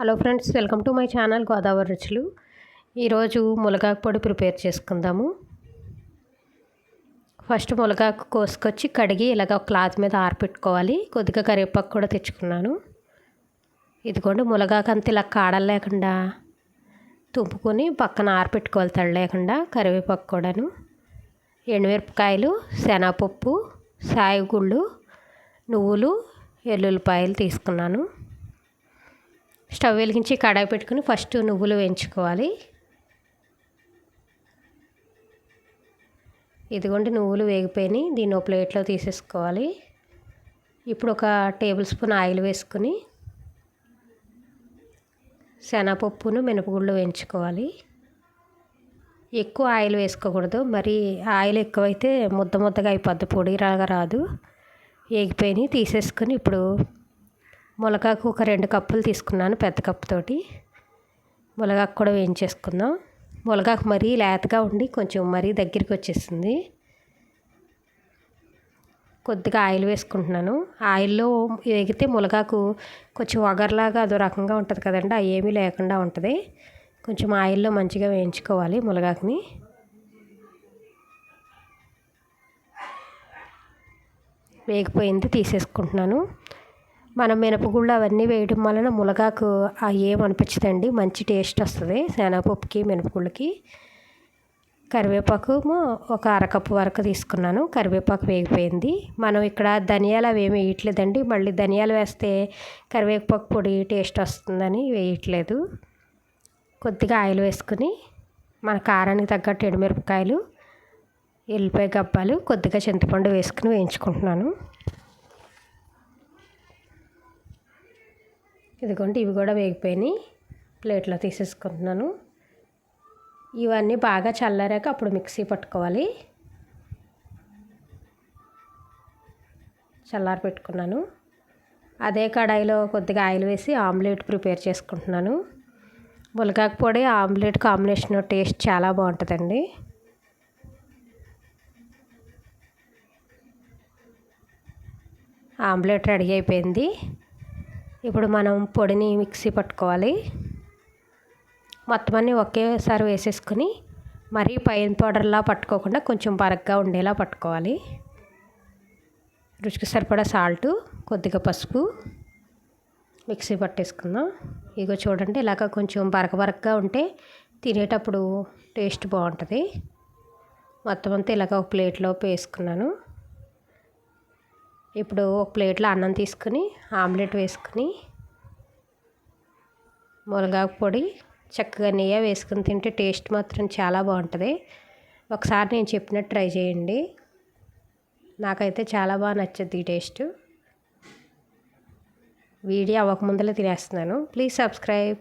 Hello friends welcome to my channel Godavari రుచులు. ఈరోజు మునగాకు పొడి ప్రిపేర్ చేసుకుందాము. ఫస్ట్ మునగాకు కోసుకొచ్చి కడిగి ఇలాగ క్లాత్ మీద ఆరపెట్టుకోవాలి. కొద్దిగా కరివేపాకు కూడా తెచ్చుకున్నాను. ఇదిగోండి మునగాకు అంత ఇలా కాడలు లేకుండా తుంపుకొని పక్కన ఆరపెట్టుకోవాలి తడి లేకుండా కరివేపాకు కూడాను. ఎండుమిరపకాయలు శనగపప్పు సాయగుళ్ళు నువ్వులు ఎల్లుల్లిపాయలు తీసుకున్నాను. స్టవ్ వెలిగించి కడాయి పెట్టుకుని ఫస్ట్ నువ్వులు వేయించుకోవాలి. ఇదిగోండి నువ్వులు వేగిపోయినాయి. దీన్ని ఒక ప్లేట్లో తీసేసుకోవాలి. ఇప్పుడు ఒక టేబుల్ స్పూన్ ఆయిల్ వేసుకుని శనగపప్పును మినపగుళ్ళు వేయించుకోవాలి. ఎక్కువ ఆయిల్ వేసుకోకూడదు. మరి ఆయిల్ ఎక్కువైతే ముద్ద ముద్దగా అయిపోద్ది. పొడి రాగా రాదు. వేగిపోయినాయి. తీసేసుకొని ఇప్పుడు మునగాకు ఒక రెండు కప్పులు తీసుకున్నాను పెద్ద కప్పుతోటి మునగాకు కూడా వేయించేసుకుందాం. మునగాకు మరీ లేతగా ఉండి కొంచెం మరీ దగ్గరికి వచ్చేసింది. కొద్దిగా ఆయిల్ వేసుకుంటున్నాను. ఆయిల్లో వేగితే మునగాకు కొంచెం వగర్లాగా అదో రకంగా ఉంటుంది కదండి అవి ఏమీ లేకుండా ఉంటుంది. కొంచెం ఆయిల్లో మంచిగా వేయించుకోవాలి మునగాకుని వేగిపోయింది తీసేసుకుంటున్నాను. మనం మినపగుళ్ళు అవన్నీ వేయడం వలన మునగాకు ఏమనిపించదండి మంచి టేస్ట్ వస్తుంది శనగపప్పుకి మినపగుళ్ళకి. కరివేపాకు ఒక అరకప్పు వరకు తీసుకున్నాను. కరివేపాకు వేగిపోయింది. మనం ఇక్కడ ధనియాలు అవి ఏమి వేయట్లేదండి. మళ్ళీ ధనియాలు వేస్తే కరివేపాకు పొడి టేస్ట్ వస్తుందని వేయట్లేదు. కొద్దిగా ఆయిల్ వేసుకుని మన కారానికి తగ్గట్టు ఎండుమిరపకాయలు ఎల్లిపాయ గబ్బాలు కొద్దిగా చింతపండు వేసుకుని వేయించుకుంటున్నాను. ఇదిగోండి ఇవి కూడా వేగిపోయినాయి. ప్లేట్లో తీసేసుకుంటున్నాను. ఇవన్నీ బాగా చల్లారాక అప్పుడు మిక్సీ పట్టుకోవాలి. చల్లారి పెట్టుకున్నాను. అదే కడాయిలో కొద్దిగా ఆయిల్ వేసి ఆమ్లెట్ ప్రిపేర్ చేసుకుంటున్నాను. ములగాకు పొడి ఆమ్లెట్ కాంబినేషన్ టేస్ట్ చాలా బాగుంటుందండి. ఆమ్లెట్ రెడీ అయిపోయింది. ఇప్పుడు మనం పొడిని మిక్సీ పట్టుకోవాలి. మొత్తం అన్నీ ఒకేసారి వేసేసుకుని మరీ పైన పౌడర్లా పట్టుకోకుండా కొంచెం బరగ్గా ఉండేలా పట్టుకోవాలి. రుచికి సరిపడా సాల్ట్ కొద్దిగా పసుపు మిక్సీ పట్టేసుకుందాం. ఇగో చూడండి ఇలాగ కొంచెం బరక బరకగా ఉంటే తినేటప్పుడు టేస్ట్ బాగుంటుంది. మొత్తం అంతా ఇలాగ ఒక ప్లేట్లో వేసుకున్నాను. ఇప్పుడు ఒక ప్లేట్లో అన్నం తీసుకుని ఆమ్లెట్ వేసుకుని మునగాకు పొడి చక్కగా నెయ్యి వేసుకుని తింటే టేస్ట్ మాత్రం చాలా బాగుంటుంది. ఒకసారి నేను చెప్పినట్టు ట్రై చేయండి. నాకైతే చాలా బాగా నచ్చుద్ది ఈ టేస్ట్. వీడియో అవ్వకముందలే తినేస్తున్నాను. Please subscribe.